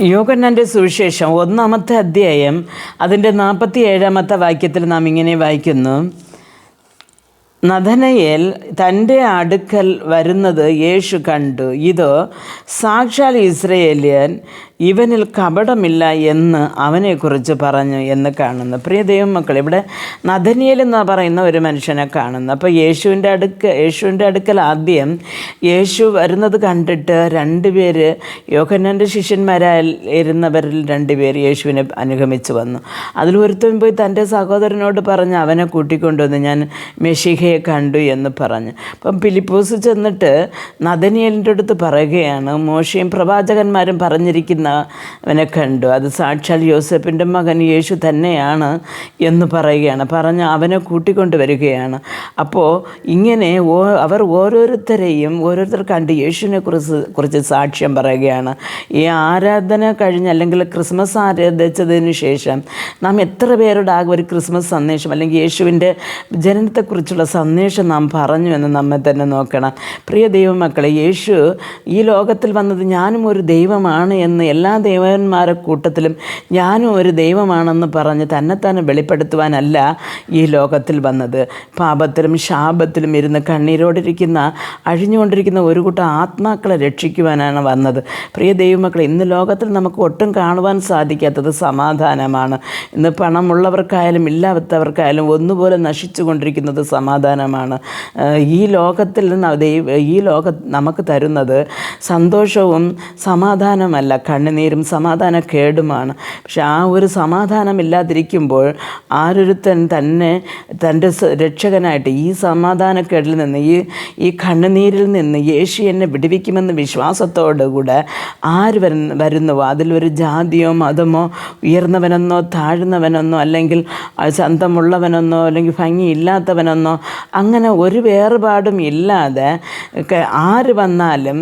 യോഗന്നാന്റെ സുവിശേഷം ഒന്നാമത്തെ അധ്യായം അതിന്റെ നാൽപ്പത്തി ഏഴാമത്തെ വാക്യത്തിൽ നാം ഇങ്ങനെ വായിക്കുന്നു. നഥനയേൽ തന്റെ അടുക്കൽ വരുന്നത് യേശു കണ്ടു. ഇത് സാക്ഷാൽ ഇസ്രയേലിയൻ ഇവനിൽ കപടമില്ല എന്ന് അവനെക്കുറിച്ച് പറഞ്ഞു എന്ന് കാണുന്നു. പ്രിയ ദൈവമക്കൾ ഇവിടെ നഥനിയേൽ എന്ന് പറയുന്ന ഒരു മനുഷ്യനെ കാണുന്നു. അപ്പോൾ യേശുവിന്റെ അടുക്ക യേശുവിന്റെ അടുക്കൽ ആദ്യം യേശു വരുന്നത് കണ്ടിട്ട് രണ്ടുപേര് യോഹന്നന്റെ ശിഷ്യന്മാരായി ഇരുന്നവരിൽ രണ്ടുപേർ യേശുവിനെ അനുഗമിച്ചു വന്നു. അതിൽ ഒരുത്തും പോയി തന്റെ സഹോദരനോട് പറഞ്ഞ് അവനെ കൂട്ടിക്കൊണ്ടുവന്ന്. ഞാൻ മെഷിഹയെ കണ്ടു എന്ന് പറഞ്ഞു. അപ്പം ഫിലിപ്പോസ് ചെന്നിട്ട് നദനിയലിന്റെ അടുത്ത് പറയുകയാണ് മോശയും പ്രവാചകന്മാരും പറഞ്ഞിരിക്കുന്നവനെ കണ്ടു. അത് സാക്ഷാൽ യോസഫിന്റെ മകൻ യേശു തന്നെയാണ് എന്ന് പറയുകയാണ്. പറഞ്ഞ് അവനെ കൂട്ടിക്കൊണ്ട് വരികയാണ്. അപ്പോൾ ഇങ്ങനെ ഓ അവർ ഓരോരുത്തരെയും ഓരോരുത്തർ കണ്ട് യേശുവിനെ കുറിച്ച് കുറിച്ച് സാക്ഷ്യം പറയുകയാണ്. ഈ ആരാധന കഴിഞ്ഞ് അല്ലെങ്കിൽ ക്രിസ്മസ് ആരാധിച്ചതിന് ശേഷം നാം എത്ര പേരുടെ ആകെ ഒരു ക്രിസ്മസ് സന്ദേശം അല്ലെങ്കിൽ യേശുവിന്റെ ജനനത്തെക്കുറിച്ചുള്ള സന്ദേശം നാം പറഞ്ഞു എന്ന് നമ്മെ തന്നെ നോക്കണം. പ്രിയ ദൈവമക്കളെ യേശു ഈ ലോകത്തിൽ വന്നത് ഞാനും ഒരു ദൈവമാണ് എന്ന് എല്ലാ ദൈവന്മാരുടെ കൂട്ടത്തിലും ഞാനും ഒരു ദൈവമാണെന്ന് പറഞ്ഞ് തന്നെത്താനെ വെളിപ്പെടുത്തുവാനല്ല ഈ ലോകത്തിൽ വന്നത്. പാപത്തിലും ശാപത്തിലും ഇരുന്ന് കണ്ണീരോടിരിക്കുന്ന അഴിഞ്ഞുകൊണ്ടിരിക്കുന്ന ഒരു കൂട്ടം ആത്മാക്കളെ രക്ഷിക്കുവാനാണ് വന്നത്. പ്രിയ ദൈവമക്കളെ ഇന്ന് ലോകത്തിൽ നമുക്ക് ഒട്ടും കാണുവാൻ സാധിക്കാത്തത് സമാധാനമാണ്. ഇന്ന് പണമുള്ളവർക്കായാലും ഇല്ലാത്തവർക്കായാലും ഒന്നുപോലെ നശിച്ചു കൊണ്ടിരിക്കുന്നത് സമാധാനമാണ്. ഈ ലോകത്തിൽ ദൈവ ഈ ലോക നമുക്ക് തരുന്നത് സന്തോഷവും സമാധാനമല്ല കണ്ണുനീരും സമാധാന കേടുമാണ് പക്ഷെ ആ ഒരു സമാധാനമില്ലാതിരിക്കുമ്പോൾ ആരൊരുത്തൻ തന്നെ തന്റെ രക്ഷകനായിട്ട് ഈ സമാധാനക്കേടിൽ നിന്ന് ഈ ഈ കണ്ണുനീരിൽ നിന്ന് യേശു എന്നെ വിടുവിക്കുമെന്ന് വിശ്വാസത്തോടുകൂടെ ആര് വരുന്ന? വരുന്നുവോ അതിലൊരു ജാതിയോ മതമോ ഉയർന്നവനെന്നോ താഴ്ന്നവനെന്നോ അല്ലെങ്കിൽ ചന്തമുള്ളവനെന്നോ അല്ലെങ്കിൽ ഭംഗിയില്ലാത്തവനെന്നോ അങ്ങനെ ഒരു വേർപാടും ഇല്ലാതെ ആര് വന്നാലും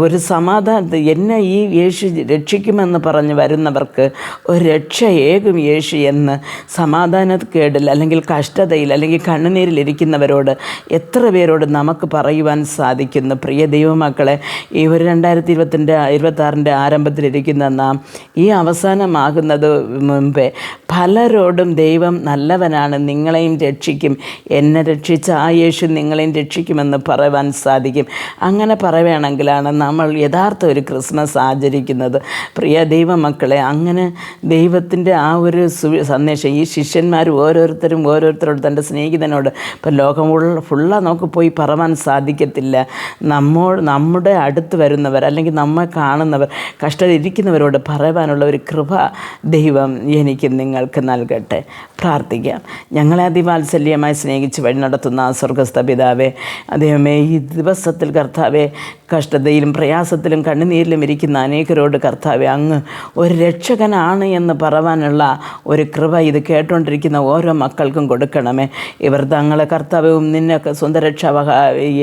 ഒരു സമാധാന എന്നെ ഈ യേശു രക്ഷിക്കുമെന്ന് പറഞ്ഞ് വരുന്നവർക്ക് ഒരു രക്ഷ ഏകും യേശു എന്ന് സമാധാനക്കേടിൽ അല്ലെങ്കിൽ കഷ്ടതയിൽ അല്ലെങ്കിൽ കണ്ണുനീരിലിരിക്കുന്നവരോട് എത്ര പേരോട് നമുക്ക് പറയുവാൻ സാധിക്കുന്നു? പ്രിയ ദൈവമക്കളെ ഈ ഒരു രണ്ടായിരത്തി ഇരുപത്തിന്റെ ഇരുപത്താറിന്റെ ആരംഭത്തിലിരിക്കുന്ന നാം ഈ അവസാനമാകുന്നത് മുമ്പേ പലരോടും ദൈവം നല്ലവനാണ് നിങ്ങളെയും രക്ഷിക്കും എന്നെ രക്ഷിച്ച ആ യേശു നിങ്ങളെയും രക്ഷിക്കുമെന്ന് പറയുവാൻ സാധിക്കും. അങ്ങനെ പറയുകയാണെങ്കിലാണ് നമ്മൾ യഥാർത്ഥ ഒരു ക്രിസ്മസ് ആചരിക്കുന്നത്. പ്രിയ ദൈവമക്കളെ അങ്ങനെ ദൈവത്തിന്റെ ആ ഒരു സന്ദേശം ഈ ശിഷ്യന്മാർ ഓരോരുത്തരും ഓരോരുത്തരോട് തന്റെ സ്നേഹിതനോട് ഇപ്പം ലോകം ഫുള്ള നമുക്ക് പോയി പറവാൻ സാധിക്കത്തില്ല. നമ്മോ നമ്മുടെ അടുത്ത് വരുന്നവർ അല്ലെങ്കിൽ നമ്മെ കാണുന്നവർ കഷ്ടതയിരിക്കുന്നവരോട് പറയുവാനുള്ള ഒരു കൃപ ദൈവം എനിക്ക് നിങ്ങൾക്ക് നൽകട്ടെ. പ്രാർത്ഥിക്കാം. ഞങ്ങളെ അതിവാത്സല്യമായി സ്നേഹിച്ച് വഴി നടത്തുന്ന സ്വർഗസ്ഥ പിതാവേ അദ്ദേഹമേ ഈ ദിവസത്തിൽ കർത്താവെ കഷ്ടതയിലും പ്രയാസത്തിലും കണ്ണുനീരിലും ഇരിക്കുന്ന അനേകരോട് കർത്താവെ അങ്ങ് ഒരു രക്ഷകനാണ് എന്ന് പറവാനുള്ള ഒരു കൃപ ഇത് കേട്ടുകൊണ്ടിരിക്കുന്ന ഓരോ മക്കൾക്കും കൊടുക്കണമേ. ഇവർ തങ്ങളെ കർത്താവ്യവും നിന്നൊക്കെ സ്വന്തം രക്ഷാവഹ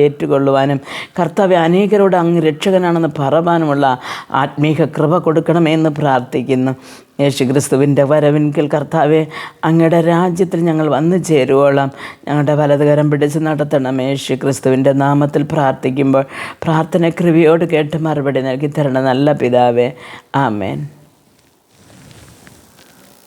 ഏറ്റുകൊള്ളുവാനും കർത്താവ് അനേകരോട് അങ്ങ് രക്ഷകനാണെന്ന് പറവാനുമുള്ള ആത്മീക കൃപ കൊടുക്കണമേ എന്ന് പ്രാർത്ഥിക്കുന്നു. യേശു ക്രിസ്തുവിന്റെ വരവിൻകിൽ കർത്താവെ അങ്ങയുടെ രാജ്യത്തിൽ ഞങ്ങൾ വന്നു ചേരുവോളം. ഞങ്ങളുടെ വലതുകരം പിടിച്ച് നടത്തണം. യേശു ക്രിസ്തുവിന്റെ നാമത്തിൽ പ്രാർത്ഥിക്കുമ്പോൾ പ്രാർത്ഥന കൃപയോട് കേട്ട് മറുപടി നൽകി തരണം നല്ല പിതാവേ. ആമേൻ.